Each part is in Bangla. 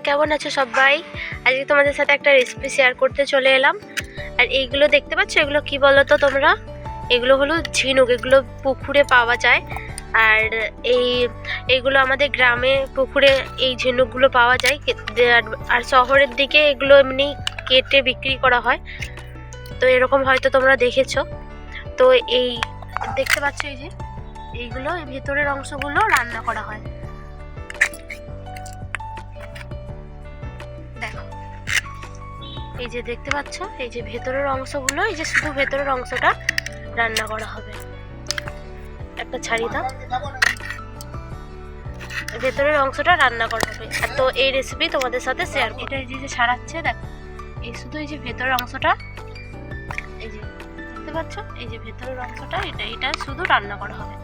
কেমন আছো সবাই? আজকে তোমাদের সাথে একটা রেসিপি শেয়ার করতে চলে এলাম। আর এইগুলো দেখতে পাচ্ছ? এগুলো কি বলো তো তোমরা? এগুলো হলো ঝিনুক, এগুলো পুকুরে পাওয়া যায়। আর এই, এইগুলো আমাদের গ্রামে পুকুরে এই ঝিনুকগুলো পাওয়া যায়। আর- শহরের দিকে এগুলো এমনি কেটে বিক্রি করা হয়। তো এরকম হয়তো তোমরা দেখেছ। তো এই, দেখতে পাচ্ছ এই যে, এইগুলো, এই ভেতরের অংশগুলো রান্না করা হয়। এই যে দেখতে পাচ্ছ, এই যে ভেতরের অংশগুলো, এই যে শুধু ভেতরের অংশটা রান্না করা হবে। একটা ছাড়ি দাও। ভেতরের অংশটা রান্না করা হবে। আর তো এই রেসিপি তোমাদের সাথে শেয়ার এটা এই যে ছাড়াচ্ছে, দেখো। এই শুধু এই যে ভেতরের অংশটা, এই যে, দেখতে পাচ্ছ? এই যে ভেতরের অংশটা, এটা এটা শুধু রান্না করা হবে।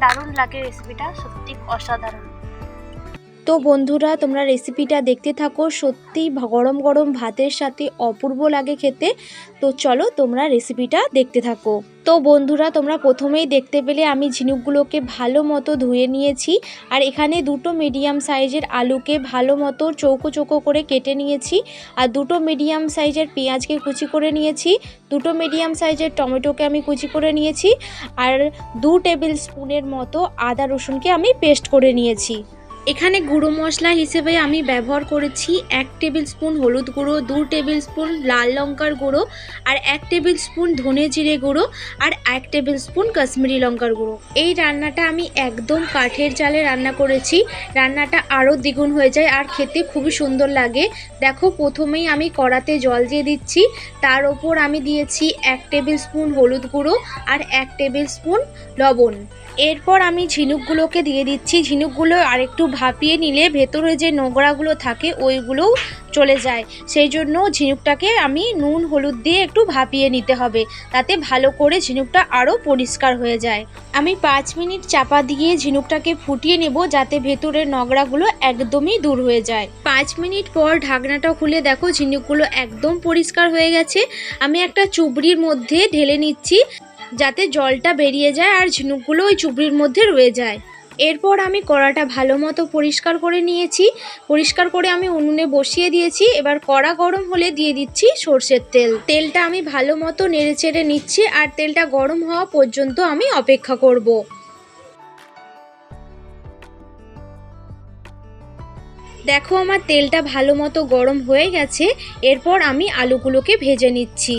দারুণ লাগে রেসিপিটা সত্যি অসাধারণ। তো বন্ধুরা, তোমরা রেসিপিটা দেখতে থাকো। সত্যি গরম গরম ভাতের সাথে অপূর্ব লাগে খেতে। তো চলো তোমরা রেসিপিটা দেখতে থাকো। তো বন্ধুরা, তোমরা প্রথমেই দেখতে পেলে আমি ঝিনুকগুলোকে ভালো মতো ধুয়ে নিয়েছি। আর এখানে দুটো মিডিয়াম সাইজের আলুকে ভালো মতো চৌকো চৌকো করে কেটে নিয়েছি। আর দুটো মিডিয়াম সাইজের পেঁয়াজকে কুচি করে নিয়েছি। দুটো মিডিয়াম সাইজের টমেটোকে আমি কুচি করে নিয়েছি। আর দু টেবিল স্পুনের মতো আদা রসুনকে আমি পেস্ট করে নিয়েছি। এখানে গুঁড়ো মশলা হিসেবে আমি ব্যবহার করেছি এক টেবিল স্পুন হলুদ গুঁড়ো, দু টেবিল স্পুন লাল লঙ্কার গুঁড়ো আর এক টেবিল স্পুন ধনে জিরে গুঁড়ো আর এক টেবিল স্পুন কাশ্মীরি লঙ্কার গুঁড়ো। এই রান্নাটা আমি একদম কাঠের জালে রান্না করেছি। রান্নাটা আরও দ্বিগুণ হয়ে যায় আর খেতে খুবই সুন্দর লাগে। দেখো, প্রথমেই আমি কড়াতে জল দিয়ে দিচ্ছি। তার ওপর আমি দিয়েছি এক টেবিল স্পুন হলুদ গুঁড়ো আর এক টেবিল স্পুন লবণ। এরপর আমি ঝিনুকগুলোকে দিয়ে দিচ্ছি। ঝিনুকগুলো আরেকটু ভাপিয়ে নিলে ভেতরে যে নোংরাগুলো থাকে, ওইগুলোও চলে যায়। সেই জন্য ঝিনুকটাকে আমি নুন, হলুদ দিয়ে একটু ভাপিয়ে নিতে হবে, তাতে ভালো করে ঝিনুকটা আরও পরিষ্কার হয়ে যায়। আমি পাঁচ মিনিট চাপা দিয়ে ঝিনুকটাকে ফুটিয়ে নেব, যাতে ভেতরের নোংরাগুলো একদমই দূর হয়ে যায়। পাঁচ মিনিট পর ঢাকনাটা খুলে দেখো, ঝিনুকগুলো একদম পরিষ্কার হয়ে গেছে। আমি একটা চুবড়ির মধ্যে ঢেলে নিচ্ছি, যাতে জলটা বেরিয়ে যায় আর ঝিনুকগুলো ওই চুবড়ির মধ্যে রয়ে যায়। এরপর আমি কড়াটা ভালো মতো পরিষ্কার করে নিয়েছি। পরিষ্কার করে আমি উনুনে বসিয়ে দিয়েছি। এবার কড়া গরম হলে দিয়ে দিচ্ছি সর্ষের তেল। তেলটা আমি ভালো মতো নেড়ে চেড়ে নিচ্ছি আর তেলটা গরম হওয়া পর্যন্ত আমি অপেক্ষা করব। দেখো, আমার তেলটা ভালো মতো গরম হয়ে গেছে। এরপর আমি আলুগুলোকে ভেজে নিচ্ছি।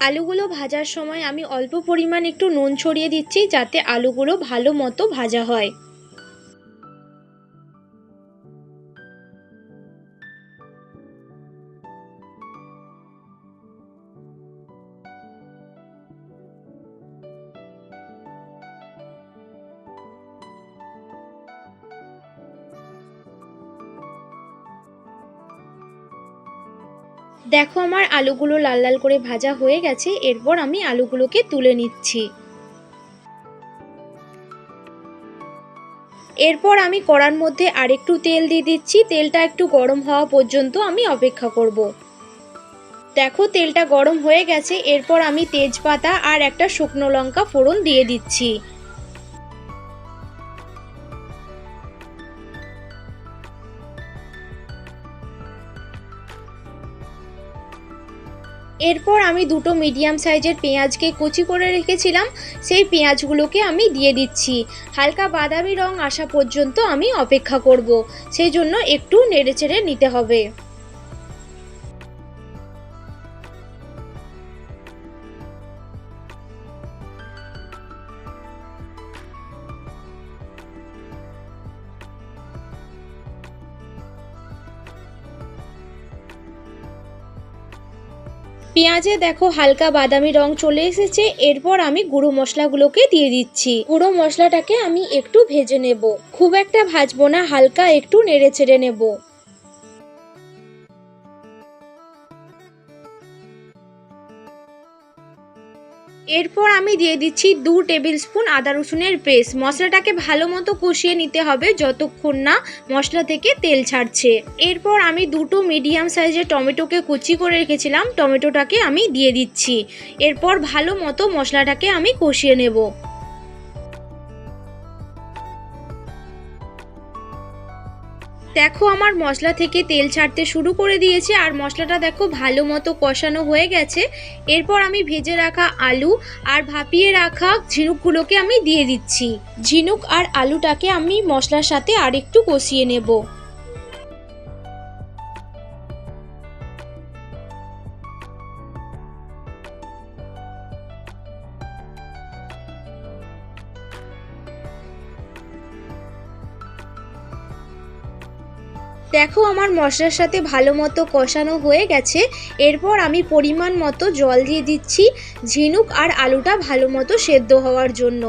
আলুগুলো ভাজার সময় আমি অল্প পরিমাণ একটু নুন ছড়িয়ে দিচ্ছি যাতে আলুগুলো ভালো মতো ভাজা হয়। দেখো আমার আলুগুলো লাল লাল করে ভাজা হয়ে গেছে, এরপর আমি আলুগুলোকে তুলে নিচ্ছি এরপর আমি কড়ার মধ্যে আরেকটু তেল দিয়ে দিচ্ছি, তেলটা একটু গরম হওয়া পর্যন্ত আমি অপেক্ষা করব। দেখো তেলটা গরম হয়ে গেছে, এরপর আমি তেজপাতা আর একটা শুকনো লঙ্কা ফোড়ন দিয়ে দিচ্ছি এরপর আমি দুটো মিডিয়াম সাইজের পেঁয়াজকে কুচি করে রেখেছিলাম, সেই পেঁয়াজগুলোকে আমি দিয়ে দিচ্ছি। হালকা বাদামি রং আসা পর্যন্ত আমি অপেক্ষা করব, সেই জন্য একটু নেড়েচেড়ে নিতে হবে। পেঁয়াজে দেখো হালকা বাদামি রং চলে এসেছে, এরপর আমি গুঁড়ো মশলাগুলোকে দিয়ে দিচ্ছি। গুঁড়ো মশলাটাকে আমি একটু ভেজে নেব। খুব একটা ভাজবো না, হালকা একটু নেড়ে চেড়ে নেব। এরপর আমি দিয়ে দিচ্ছি দু টেবিল স্পুন আদা রসুনের পেস্ট। মশলাটাকে ভালো মতো কষিয়ে নিতে হবে যতক্ষণ না মশলা থেকে তেল ছাড়ছে। এরপর আমি দুটো মিডিয়াম সাইজের টমেটোকে কুচি করে রেখেছিলাম। টমেটোটাকে আমি দিয়ে দিচ্ছি। এরপর ভালো মতো মশলাটাকে আমি কষিয়ে নেব। দেখো আমার মশলা থেকে তেল ছাড়তে শুরু করে দিয়েছে আর মশলাটা দেখো ভালো মতো কষানো হয়ে গেছে। এরপর আমি ভেজে রাখা আলু আর ভাপিয়ে রাখা ঝিনুকগুলোকে আমি দিয়ে দিচ্ছি। ঝিনুক আর আলুটাকে আমি মশলার সাথে আরেকটু কষিয়ে নেব। দেখো আমার মশলার সাথে ভালো মতো কষানো হয়ে গেছে। এরপর আমি পরিমাণ মতো জল দিয়ে দিচ্ছি ঝিনুক আর আলুটা ভালো মতো সেদ্ধ হওয়ার জন্য।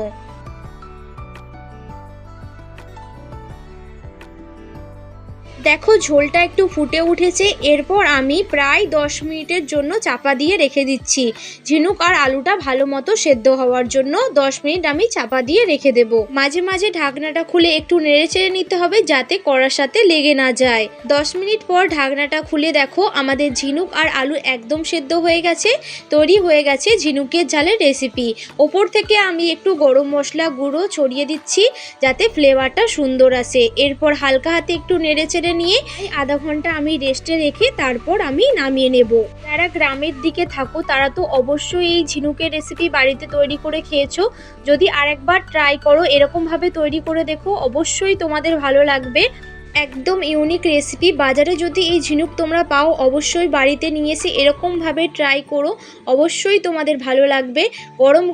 দেখো, ঝোলটা একটু ফুটে উঠেছে। এরপর আমি প্রায় দশ মিনিটের জন্য চাপা দিয়ে রেখে দিচ্ছি। ঝিনুক আর আলুটা ভালো মতো সেদ্ধ হওয়ার জন্য দশ মিনিট আমি চাপা দিয়ে রেখে দেব। মাঝে মাঝে ঢাকনাটা খুলে একটু নেড়ে চেড়ে নিতে হবে যাতে কড়ার সাথে লেগে না যায়। দশ মিনিট পর ঢাকনাটা খুলে দেখো, আমাদের ঝিনুক আর আলু একদম সেদ্ধ হয়ে গেছে, তৈরি হয়ে গেছে ঝিনুকের ঝালের রেসিপি ওপর থেকে আমি একটু গরম মশলা গুঁড়ো ছড়িয়ে দিচ্ছি যাতে ফ্লেভারটা সুন্দর আসে। এরপর হালকা হাতে একটু নেড়ে চেড়ে নিয়ে আধা ঘণ্টা আমি রেস্টে রেখে তারপর আমি নামিয়ে নেব। যারা গ্রামের দিকে থাকো, তারা তো অবশ্যই এই ঝিনুকের রেসিপি বাড়িতে তৈরি করে খেয়েছো। যদি আরেকবার ট্রাই করো এরকমভাবে তৈরি করে দেখো, অবশ্যই তোমাদের ভালো লাগবে। একদম ইউনিক রেসিপি বাজারে যদি এই ঝিনুক তোমরা পাও, অবশ্যই বাড়িতে নিয়ে এসে এরকমভাবে ট্রাই করো। অবশ্যই তোমাদের ভালো লাগবে। গরম